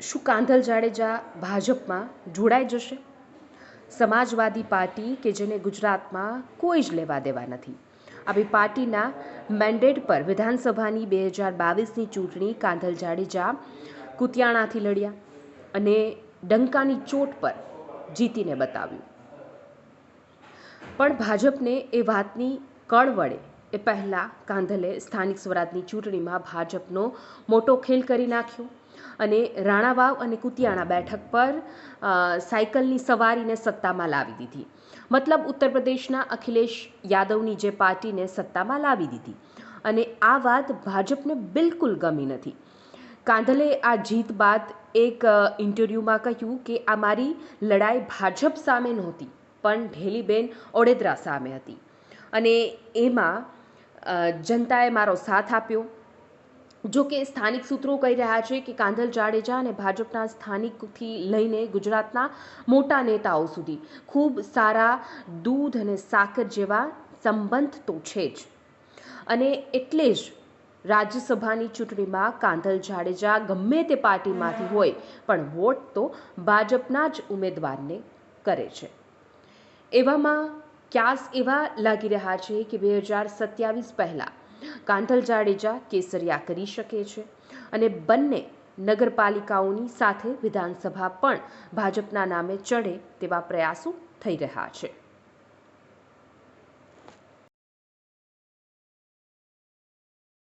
શું કાંધલ જાડેજા ભાજપમાં જોડાઈ જશે? સમાજવાદી પાર્ટી કે જેને ગુજરાતમાં કોઈ જ લેવા દેવા નથી? આવી પાર્ટીના મેન્ડેટ પર વિધાનસભાની બે હજાર બાવીસની ચૂંટણી કાંધલ જાડેજા કુતિયાણાથી લડ્યા અને ડંકાની ચોટ પર જીતીને બતાવ્યું. પણ ભાજપને એ વાતની કળ વળે એ પહેલાં કાંધલે સ્થાનિક સ્વરાજની ચૂંટણીમાં ભાજપનો મોટો ખેલ કરી નાખ્યો અને રાણાવાવ અને કુતિયાણા બેઠક પર સાયકલની સવારીને સત્તામાં લાવી દીધી. મતલબ ઉત્તર પ્રદેશના અખિલેશ યાદવની જે પાર્ટીને સત્તામાં લાવી દીધી. અને આ વાત ભાજપને બિલકુલ ગમી નથી. કાંધલે આ જીત બાદ એક ઇન્ટરવ્યૂમાં કહ્યું કે આ મારી લડાઈ ભાજપ સામે નહોતી, પણ ઢેલીબેન ઓડેદરા સામે હતી. અને એમાં જનતાએ મારો સાથ આપ્યો. જો કે સ્થાનિક સૂત્રો કહી રહ્યા છે કે કાંધલ જાડેજા અને ભાજપના સ્થાનિકથી લઈને ગુજરાતના મોટા નેતાઓ સુધી ખૂબ સારા દૂધ અને સાકર જેવા સંબંધ તો છે જ. અને એટલે જ રાજ્યસભાની ચૂંટણીમાં કાંધલ જાડેજા ગમે તે પાર્ટીમાંથી હોય, પણ વોટ તો ભાજપના જ ઉમેદવારને કરે છે. એવામાં ક્યાસ એવા લાગી રહ્યા છે કે બે હજાર સત્યાવીસ પહેલાં કાંધલ જાડેજા કેસરિયા કરી શકે છે અને બંને નગરપાલિકાઓની સાથે વિધાનસભા પણ ભાજપના નામે ચડે તેવા પ્રયાસો થઈ રહ્યા છે.